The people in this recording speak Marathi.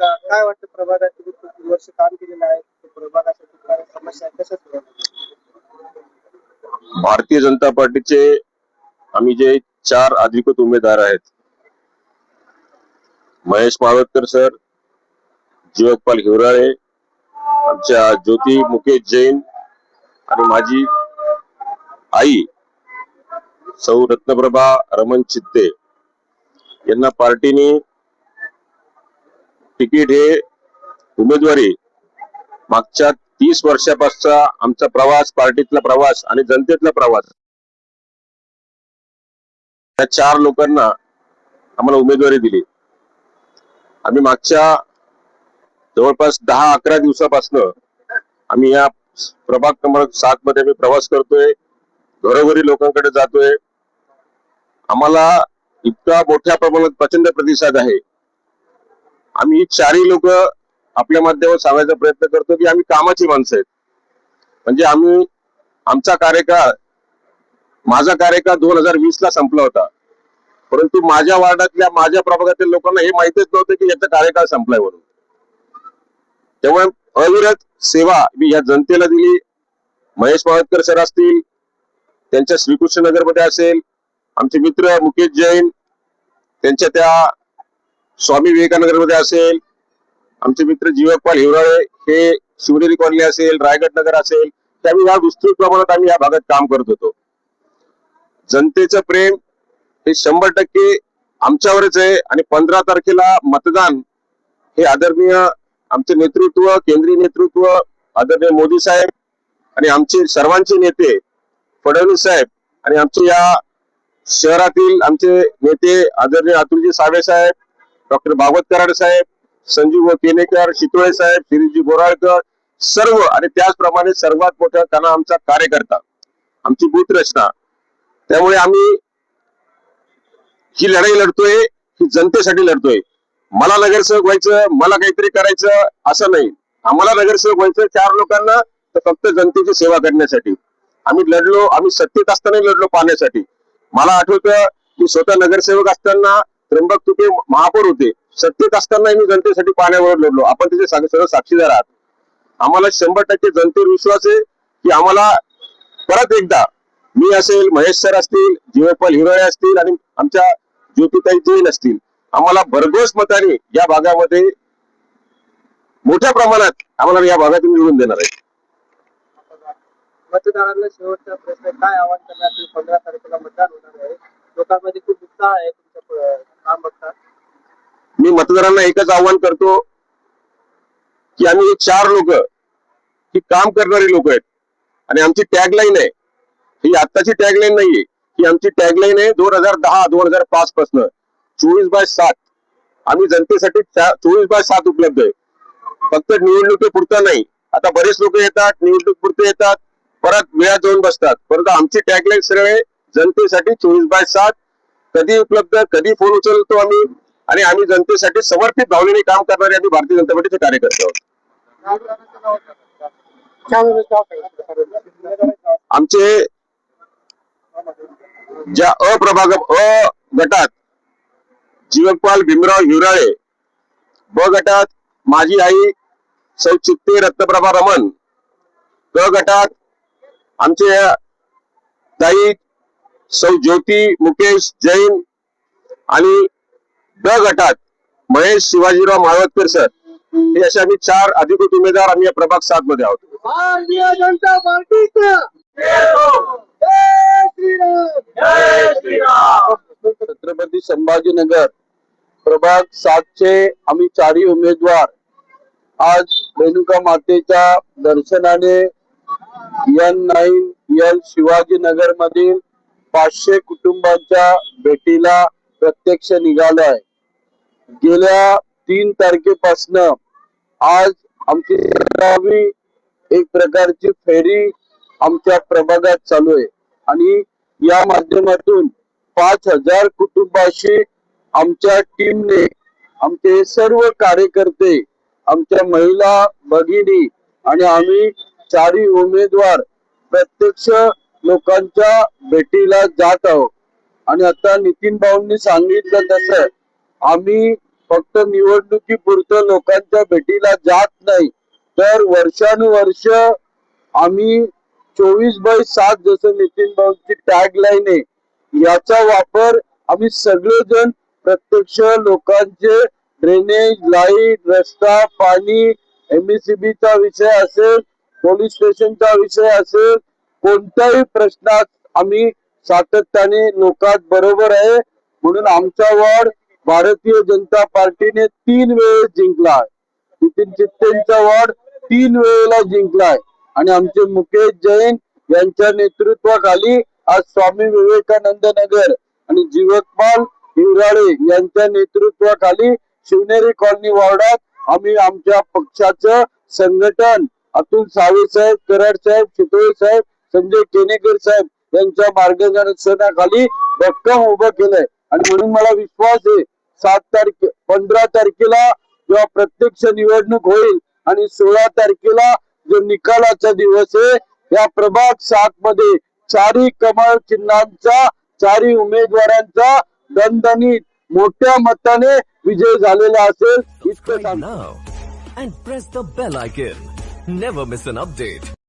काय वाटतं प्रभागात तुम्ही खूप वर्ष काम केलेलं आहे? प्रभागासाठी काय समस्या आहे, कशा सोडवणार भारतीय जनता पार्टीचे आम्ही जे चार अधिकृत उमेदवार आहेत महेश मावळकर सर जीवकपाल हिवराळे आमच्या ज्योती मुकेश जैन आणि माझी आई सौ रत्नप्रभा रमण चित्ते यांना पार्टीने तिकीट हे उमेदवारी मागच्या तीस वर्षापासचा आमचा प्रवास पार्टीतला प्रवास आणि जनतेतला प्रवास. त्या चार लोकांना आम्हाला उमेदवारी दिली. आम्ही मागच्या जवळपास दहा अकरा दिवसापासनं आम्ही या प्रभाग क्रमांक सात मध्ये आम्ही प्रवास करतोय. घरोघरी लोकांकडे जातोय. आम्हाला इतका मोठ्या प्रमाणात प्रचंड प्रतिसाद आहे. आम्ही चारही लोक आपल्या माध्यमात सांगायचा प्रयत्न करतो की आम्ही कामाची माणसं आहेत. म्हणजे आम्ही आमचा कार्यकाळ माझा कार्यकाळ दोन हजार वीस ला संपला होता. परंतु माझ्या वार्डातल्या माझ्या प्रभागातील लोकांना हे माहितीच नव्हतं की याचा कार्यकाळ संपलाय म्हणून. त्यामुळे अविरत सेवा मी या जनतेला दिली. महेश माळतकर सर असतील त्यांच्या श्रीकृष्णनगरमध्ये असेल आमचे मित्र मुकेश जैन त्यांच्या त्या स्वामी विवेकानगरमध्ये असेल आमचे मित्र जीवकपाल हिवराळे हे शिवनेरी कॉलनी असेल रायगड नगर असेल त्यावेळी या विस्तृत प्रमाणात आम्ही या भागात काम करत होतो. जनतेचं प्रेम हे शंभर टक्के आमच्यावरच आहे आणि पंधरा तारखेला मतदान हे आदरणीय आमचे नेतृत्व केंद्रीय नेतृत्व आदरणीय मोदी साहेब आणि आमचे सर्वांचे नेते फडणवीस साहेब आणि आमचे या शहरातील आमचे नेते आदरणीय अतुलजी सावे साहेब डॉक्टर भागवत कराड साहेब संजीव केनेकर शितोळे साहेब शिरीजी बोराळकर सर्व आणि त्याचप्रमाणे सर्वात मोठा त्यांना आमचा कार्यकर्ता आमची बूथ रचना. त्यामुळे आम्ही ही लढाई लढतोय ही जनतेसाठी लढतोय. मला नगरसेवक व्हायचं मला काहीतरी करायचं असं नाही. आम्हाला नगरसेवक व्हायचं चार लोकांना तर फक्त जनतेची सेवा करण्यासाठी. आम्ही लढलो आम्ही सत्तेत असताना लढलो पाण्यासाठी मला आठवतं की स्वतः नगरसेवक असताना त्र्यंबक तुके महापौर होते. सत्तेत असताना मी जनतेसाठी पाण्यावर लढलो आपण त्याचे सर्व साक्षीदार आहात. आम्हाला शंभर टक्के जनतेवर विश्वास आहे की आम्हाला परत एकदा मी असेल महेश सर असतील जीवपाल हिरोळे असतील आणि आमच्या ज्योतिताई जैन असतील आम्हाला भरघोस मताने या भागामध्ये मोठ्या प्रमाणात आम्हाला या भागातून निवडून देणार आहे मतदारांना शेवटचा प्रश्न काय आवाहन करण्यात पंधरा तारखेला मतदान होणार आहे. लोकांमध्ये खूप उत्साह आहे तुमचं काम बघता. मी मतदारांना एकच आव्हान करतो की आम्ही चार लोक ही काम करणारी लोक आहेत. आणि आमची टॅगलाईन आहे. ही आत्ताची टॅगलाईन नाहीये. ही आमची टॅगलाईन आहे दोन हजार दहा दोन हजार पाच पासन. चोवीस बाय सात. आम्ही जनतेसाठी चोवीस बाय सात उपलब्ध आहे. फक्त निवडणुकीपुरतं नाही. आता बरेच लोक येतात निवडणूक पुरते येतात. परत वेळा जाऊन बसतात. परंतु आमची टॅगलाईन सरळ आहे. जनतेसाठी चोवीस बाय सात कधी उपलब्ध कधी फोन उचलतो आम्ही? आणि आम्ही जनतेसाठी समर्पित भावनेने काम करणारे आम्ही भारतीय जनता पार्टीचे कार्यकर्ते आहोत. आमचे ज्या अप्रभाग अ गटात जीवनपाल भीमराव हिवराळे ब गटात माझी आई सौ चित्ते रत्नप्रभा रमण क गटात आमचे सौ ज्योती मुकेश जैन आणि ड गटात महेश शिवाजीराव माळवतकर सर. हे असे आम्ही चार अधिकृत उमेदवार आम्ही या प्रभाग सात मध्ये आहोत. भारतीय जनता पार्टीचा छत्रपती संभाजीनगर प्रभाग सातचे आम्ही चारही उमेदवार आज रेणुका मातेच्या दर्शनाने एन नाईन एल शिवाजीनगर मधील पाचशे कुटुंबांच्या भेटीला प्रत्यक्ष निघालो आहे गेल्या तीन तारखेपासून आज आमची सतरावी एक प्रकारची फेरी आमच्या प्रभागात चालू आहे आणि या माध्यमातून पाच हजार कुटुंबाशी आमच्या टीमने आमचे सर्व कार्यकर्ते आमच्या महिला भगिनी आणि आम्ही चारी उमेदवार प्रत्यक्ष लोकांच्या भेटीला जात आहोत. आणि आता नितीन भाऊंनी सांगितलं तसं आम्ही फक्त निवडणुकीपुरतं लोकांच्या भेटीला जात नाही. तर वर्षानुवर्ष आम्ही चोवीस बाय सात जसं नितीन भाऊंची टॅग लाईन आहे याचा वापर आम्ही सगळेजण प्रत्यक्ष लोकांचे ड्रेनेज लाइट रस्ता पाणी एमएससीबी चा विषय असेल पोलीस स्टेशनचा विषय असेल कोणत्याही प्रश्नात आम्ही सातत्याने लोकात बरोबर आहे. म्हणून आमचा वॉर्ड भारतीय जनता पार्टीने तीन वेळेस जिंकला आहे नितीन चित्तेंचा वॉर्ड तीन वेळेला जिंकलाय. आणि आमचे मुकेश जैन यांच्या नेतृत्वाखाली आज स्वामी विवेकानंद नगर आणि जीवकपाल हिराळे यांच्या नेतृत्वाखाली शिवनेरी कॉलनी वॉर्डात आम्ही आमच्या पक्षाचं संघटन अतुल सावे साहेब कराड साहेब चितोळे साहेब संजय केनेकर साहेब यांच्या मार्गदर्शनाखाली भक्कम उभं केलंय आणि म्हणून मला विश्वास आहे सात तारखे पंधरा तारखेला जेव्हा प्रत्यक्ष निवडणूक होईल आणि सोळा तारखेला जो निकालाचा दिवस आहे या प्रभाग सात मध्ये चारी कमळ चिन्हांचा चारी उमेदवारांचा दणदणीत मोठ्या मताने विजय झालेला असेल इतकं now and press the bell icon. Never miss an update.